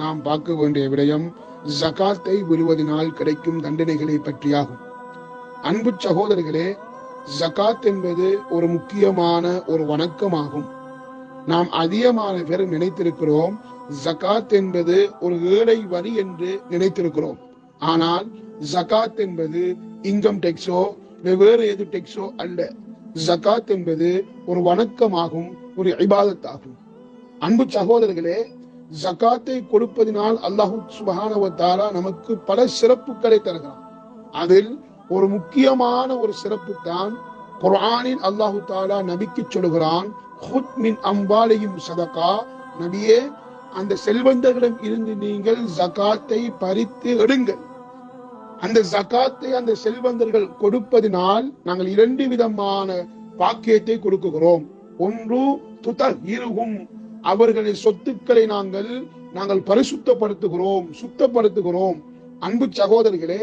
நாம் பார்க்க வேண்டிய விடயம் ஜகாத்தை விடுவதனால் கிடைக்கும் தண்டனைகளை பற்றியாகும். அன்பு சகோதரர்களே ஜகாத் என்பது ஒரு முக்கியமான ஒரு வணக்கமாகும். நாம் அதிகமான பேர் நினைத்திருக்கிறோம் ஜகாத் என்பது ஒரு ஏழை வரி என்று நினைத்திருக்கிறோம். ஆனால் ஜகாத் என்பது இன்கம் டெக்ஸோ வெவ்வேறு எது டெக்ஸோ அல்ல. ஜகாத் என்பது ஒரு வணக்கமாகும் ஒரு இபாதத்தாகும். அன்பு சகோதரர்களே ஜகாத்தை கொடுப்பதினால் அல்லாஹு சுபஹானவத்தாரா நமக்கு பல சிறப்புகளை தருகிறான். அதில் ஒரு முக்கியமான ஒரு சிறப்பு தான் குர்ஆனில் அல்லாஹு தாலா நபிக்கு சொல்கிறான் ஹுத் மின் அம்பாலையும் சதகா. நபியே அந்த செல்வந்தர்களிடம் இருந்து நீங்கள் ஜகாத்தை பறித்து எடுங்கள். அந்த ஜகாத்தை அந்த செல்வந்தர்கள் கொடுப்பதினால் நாங்கள் இரண்டு விதமான பாக்கியத்தை கொடுக்குகிறோம். ஒன்று துதஹிருஹும். அவர்களின் சொத்துக்களை நாங்கள் நாங்கள் பரிசுத்தப்படுத்துகிறோம் சுத்தப்படுத்துகிறோம். அன்பு சகோதரர்களே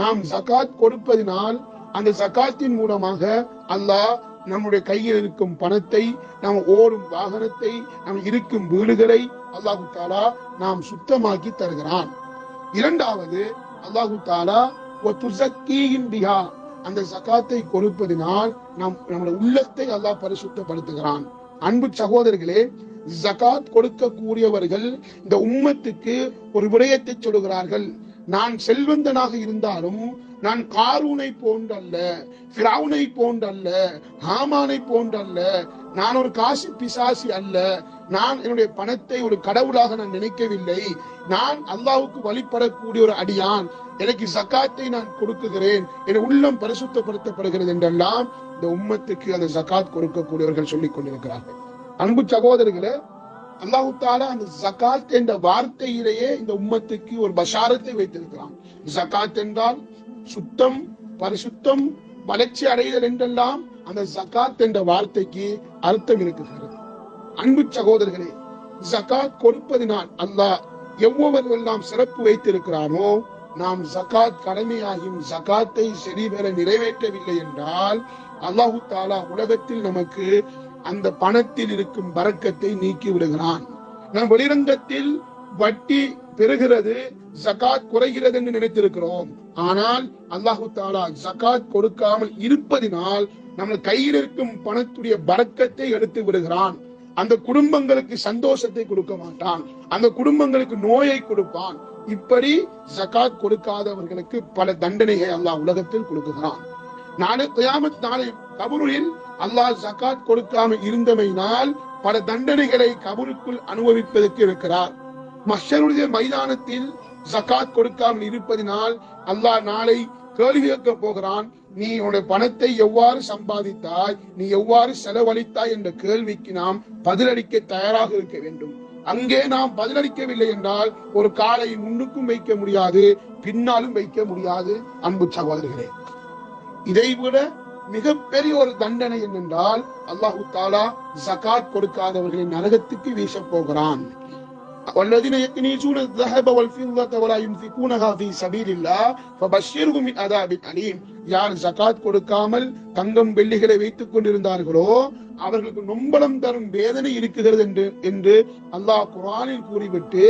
நாம் ஜகாத் கொடுப்பதினால் அந்த ஜகாத்தின் மூலமாக அல்லாஹ் நம்முடைய கையில் இருக்கும் பணத்தை நாம் ஓடும் வாகனத்தை நாம் இருக்கும் வீடுகளை அல்லாஹு தாலா நாம் சுத்தமாக்கி தருகிறான். இரண்டாவது அல்லாஹு தாலா பிஹா அந்த சகாத்தை கொடுப்பதினால் நாம் நம்முடைய உள்ளத்தை அல்லாஹ் பரிசுத்தப்படுத்துகிறான். அன்பு சகோதரர்களே ஜகாத் கொடுக்கக்கூடியவர்கள் இந்த உம்மத்துக்கு ஒரு விடயத்தை சொல்கிறார்கள் நான் செல்வந்தனாக இருந்தாலும் நான் காரூனை போன்றல்ல பிராவுனை போன்றல்ல ஹாமானை போன்றல்ல நான் ஒரு காசி பிசாசி அல்ல நான் என்னுடைய பணத்தை ஒரு கடவுளாக நான் நினைக்கவில்லை நான் அல்லாவுக்கு வழிபடக்கூடிய ஒரு அடியான் எனக்கு ஜக்காத்தை நான் கொடுக்குகிறேன் என் உள்ளம் பரிசுத்தப்படுத்தப்படுகிறது என்றெல்லாம் இந்த உம்மத்துக்கு அந்த ஜக்காத் கொடுக்கக்கூடியவர்கள் சொல்லிக் கொண்டிருக்கிறார்கள். அன்பு சகோதரர்களே அல்லாஹு தாலா அந்த ஜக்காத் என்ற வார்த்தையிலேயே இந்த உம்மத்துக்கு ஒரு பஷாரத்தை வைத்திருக்கிறான். ஜக்காத் என்றால் சுத்தம் பரிசுத்தம் வளர்ச்சி அடைதல் என்றெல்லாம் அந்த ஜக்காத் என்ற வார்த்தைக்கு அர்த்தம் இருக்குகிறது அன்பு சகோதரர்களே ஜக்காத் கொடுப்பதினால் அல்லாஹ் எவ்வளவெல்லாம் சிறப்பு வைத்திருக்கிறானோ நாம் ஜக்காத் கடமையாகியும் ஜக்காத்தை சரிவர நிறைவேற்றவில்லை என்றால் அல்லாஹு தாலா உலகத்தில் நமக்கு அந்த பணத்தில் இருக்கும் பறக்கத்தை நீக்கி விடுகிறான். நம் வெளிரங்கத்தில் வட்டி பெறுகிறது ஜகாத் குறைகிறது என்று நினைத்திருக்கிறோம். ஆனால் அல்லாஹு தாலா ஜகாத் கொடுக்காமல் இருப்பதினால் நம்ம கையில் இருக்கும் பணத்துடைய பறக்கத்தை எடுத்து விடுகிறான். அந்த குடும்பங்களுக்கு சந்தோஷத்தை கொடுக்க மாட்டான். அந்த குடும்பங்களுக்கு நோயை கொடுப்பான். இப்படி ஜகாத் கொடுக்காதவர்களுக்கு பல தண்டனைகளை அல்லாஹ் உலகத்தில் கொடுக்குகிறான் நாளை கியாமத் நாளை கபூரில் அல்லாஹ் ஜகாத் கொடுக்காம இருந்தமையினால் பல தண்டனைகளை கபருக்குள் அனுபவிப்பதற்கு இருக்கிறார் மஷருடைய மைதானத்தில் ஜகாத் கொடுக்காமல் இருப்பதினால் அல்லாஹ் நாளை கேள்வி கேட்க போகிறான். நீ உன்னுடைய பணத்தை எவ்வாறு சம்பாதித்தாய் நீ எவ்வாறு செலவழித்தாய் என்ற கேள்விக்கு நாம் பதிலளிக்க தயாராக இருக்க வேண்டும். அங்கே நாம் பதிலளிக்கவில்லை என்றால் ஒரு காலை முன்னுக்கும் வைக்க முடியாது பின்னாலும் வைக்க முடியாது. அன்பு சகோதரர்களே இதைவிட மிகப்பெரிய ஒரு தண்டனை என்னென்றால் அல்லாஹு தாலா ஜகாத் கொடுக்காதவர்களின் நரகத்துக்கு வீச போகிறான் والذين يكنزون الذهب والفضة ولا ينفقونها في سبيل الله فبشرهم من عذاب أليم யார் ஜகாத் கொடுக்காமல் தங்கம் வெள்ளிகளை வைத்துக் கொண்டிருந்தார்களோ அவர்களுக்கு நொம்பலம் தரும் வேதனை இருக்கிறது என்று என்று அல்லாஹ் குரானில் கூறிவிட்டு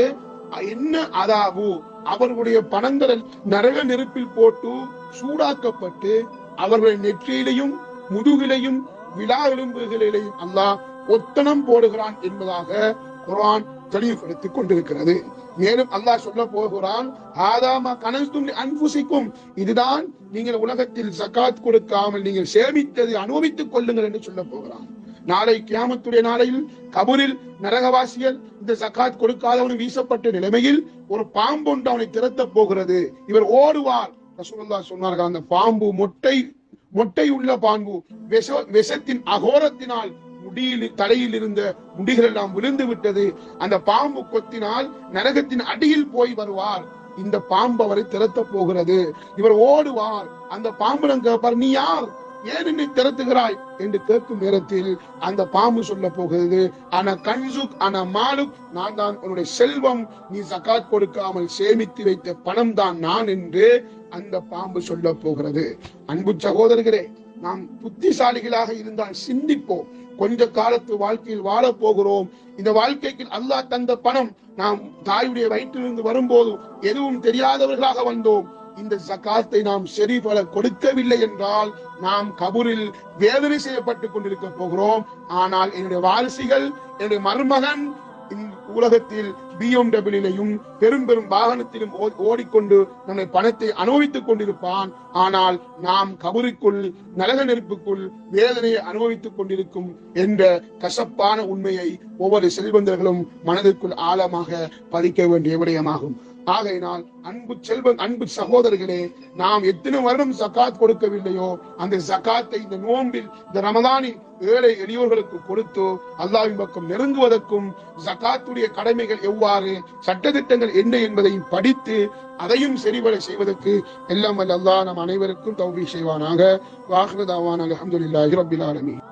என்ன அதாவு அவர்களுடைய பணங்களை நரக நெருப்பில் போட்டு சூடாக்கப்பட்டு அவர்களின் நெற்றியிலையும் முதுகிலையும் விழா எலும்புகளிலையும் அல்லாஹ் ஒத்தனம் போடுகிறான் என்பதாக குரான் தெளிவுபடுத்திக் கொண்டிருக்கிறது. மேலும் அல்லாஹ் சொல்ல போகிறான் ஆதாமா கனஸ்தும் அன்புசிக்கும் இதுதான் நீங்கள் உலகத்தில் சக்காத் கொடுக்காமல் நீங்கள் சேமித்ததை அனுபவித்துக் கொள்ளுங்கள் என்று சொல்ல போகிறான். நாளை கியாமத்துடைய நாளையில் கபூரில் நரகவாசிகள் இந்த சக்காத் கொடுக்காதவன் வீசப்பட்ட நிலைமையில் ஒரு பாம்பு ஒன்று அவனை திறத்த போகிறது. இவர் ஓடுவார். ரசூலுல்லா சொன்னார்கள் அந்த பாம்பு மொட்டை மொட்டை உள்ள பாம்பு விஷ விஷத்தின் அகோரத்தினால் முடியில் தலையில் இருந்த முடிகள் எல்லாம் விழுந்து விட்டது. அந்த பாம்பு கொத்தினால் நரகத்தின் அடியில் போய் வருவார். இந்த பாம்பு அவரை திரத்த போகிறது. இவர் ஓடுவார். அந்த பாம்பு கேட்பார் நீ யார்? ஏன் என்னை திறத்துகிறாய்? என்று கேட்கும் நேரத்தில் அந்த பாம்பு சொல்ல போகிறது ஆனா கன்சுக் ஆனா மாலுக் நான் தான் உன்னுடைய செல்வம். நீ சகாத் கொடுக்காமல் சேமித்து வைத்த பணம் தான் நான் என்று அந்த பாம்பு சொல்ல போகிறது. அன்பு சகோதரர்களே நாம் புத்திசாலிகளாக இருந்தால் சிந்திப்போம். கொஞ்ச காலத்து வாழ்க்கையில் வாழப் போகிறோம் இந்த வாழ்க்கைக்கு அல்லாஹ் தந்த பணம் நாம் தாயுடைய வயிற்றிலிருந்து வரும்போது எதுவும் தெரியாதவர்களாக வந்தோம். இந்த ஜகாத்தை நாம் சரிபல கொடுக்கவில்லை என்றால் நாம் கபூரில் வேதனை செய்யப்பட்டுக் கொண்டிருக்க போகிறோம். ஆனால் என்னுடைய வாரிசுகள் என்னுடைய மருமகன் உலகத்தில் பிஎம்டபிள்யூலையும் பெரும் பெரும் வாகனத்திலும் ஓ- ஓடிக்கொண்டு நம்முடைய பணத்தை அனுபவித்துக் கொண்டிருப்பான். ஆனால் நாம் கபருக்குள் நரக நெருப்புக்குள் வேதனையை அனுபவித்துக் கொண்டிருக்கும் என்ற கசப்பான உண்மையை ஒவ்வொரு செல்வந்தர்களும் மனதிற்குள் ஆழமாக பதிக்க வேண்டிய விடயமாகும். ஆகையினால் அன்பு செல்வன் அன்பு சகோதரர்களே நாம் எத்தனை வருடம் சக்காத் கொடுக்கவில்லையோ அந்த சக்காத்தை இந்த நோன்பில் இந்த ரமதானில் ஏழை எளியோர்களுக்கு கொடுத்து அல்லாவின் பக்கம் நெருங்குவதற்கும் சக்காத்துடைய கடமைகள் எவ்வாறு சட்டத்திட்டங்கள் என்ன என்பதையும் படித்து அதையும் சரிவர செய்வதற்கு எல்லாம் வல்ல அல்லாஹ் நம் அனைவருக்கும் தௌபி செய்வானாக. வாஹ்ரதாவான் அல்ஹம்துலில்லாஹி ரபில் ஆலமீன்.